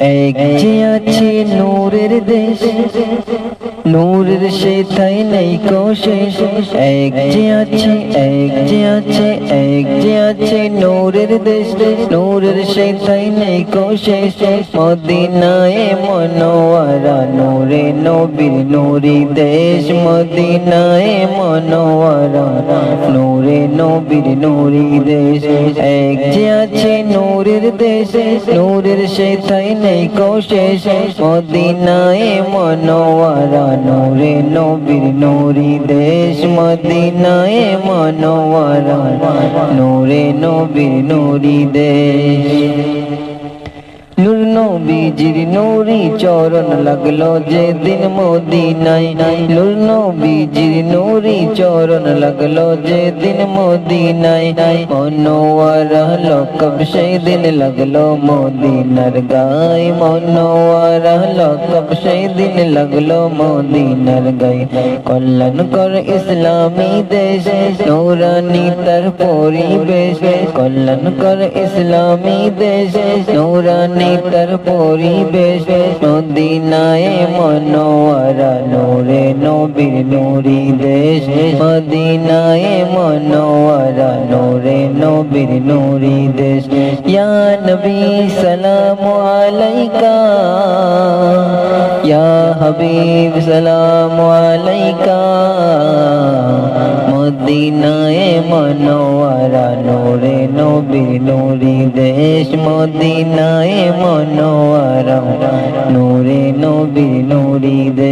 এক যে আছে নূরের দেশ। নূরের সে তাই নেই কোশেষ এক যে আছে, এক যে আছে, এক যে আছে নূরের দেশ। নূরের সে তাই নেই কোশেষ মদিনায় মনোয়ারা, নূরে নবীর নূরি দেশ। মদিনায় মনোয়ারা, নূরে নবীর নূরি দেশ। এক যে আছে নূরের দেশ। নূরের সে তাই নেই কোশেষ মদিনায় মনোয়ারা নূরে নবীর নূরি দেশ মদিনায় মনোয়ারা নূরে নবীর নূরি দেশ। নূর নবীজির নূরি চরণ লাগল যে দিন মদিনায় নূর নবীজির নূরি চরণ লাগল যে দিন মদিনায় মনোয়ার লকব সেই দিন লাগল গায়। মনোয়ার লকব সেই দিন লাগল কল্যাণ কর ইসলামী কর ইসলামী তার পরিবেশ মদিনায় মনোয়ারা নূরে নবীর নূরি দেশ মদিনায় মনোয়ারা নূরে নবীর নূরি দেশ ইয়া নবী সালাম আলাইকা ইয়া হাবিব সালাম আলাইকা মদিনায় মনোয়ারা নূরে নবীর নূরি দেশ মদিনায় মনোয়ারা। নূরে নবীর নুরি দেশ